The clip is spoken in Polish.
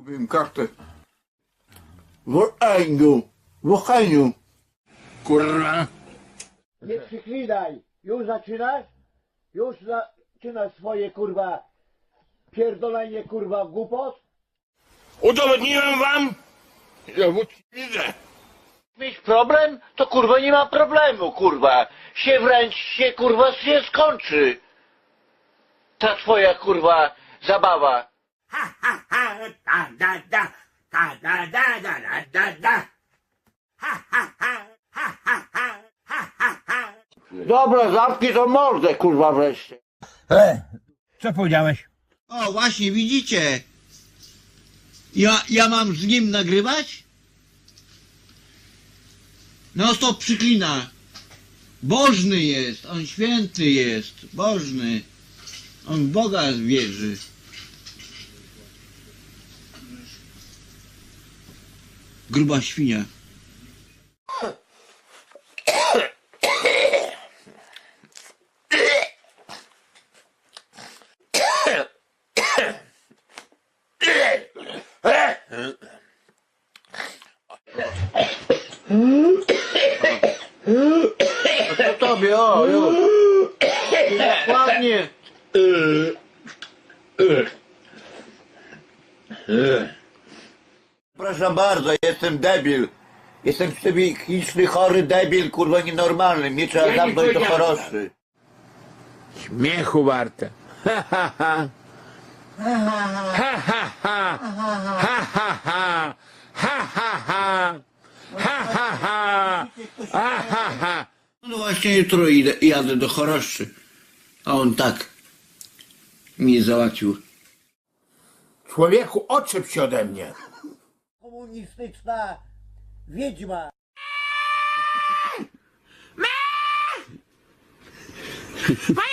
Kupiłem kartę. W Ochaniu. W Ochaniu. Kurwa. Nie przyklinaj. Już zaczynasz? Już zaczynasz swoje kurwa pierdolenie kurwa głupot? Udowodniłem wam, że wódz widzę. Mieć problem? To kurwa nie ma problemu kurwa. Się wręcz się kurwa się skończy. Ta twoja kurwa zabawa. Ha, ha, ha, da, da, da, da, da, da, da, da, da, da. Ha, ha, ha, ha, ha, ha, ha, ha, ha. Dobra, zamknij to mordę kurwa wreszcie. Co powiedziałeś? O, właśnie, widzicie? Ja, ja mam z nim nagrywać? No to przyklina. Bożny jest, on święty jest, bożny. On w Boga wierzy. Gruba świnia. To tobie, o, już. Ładnie. Proszę bardzo, jestem debil. Jestem psychiczny, chory debil, kurwa nienormalny. Mnie trzeba zamknąć do choroszy. Śmiechu warte. Ha, ha, ha. Ha, ha, ha. Ha, ha, ha. Ha, ha, ha. Ha, ha, ha. Ha, ha, ha. No właśnie jutro idę, jadę do choroszczy. A on tak mnie załatwił. Człowieku, odczep się ode mnie. Komunistyczna wiedźma. Moja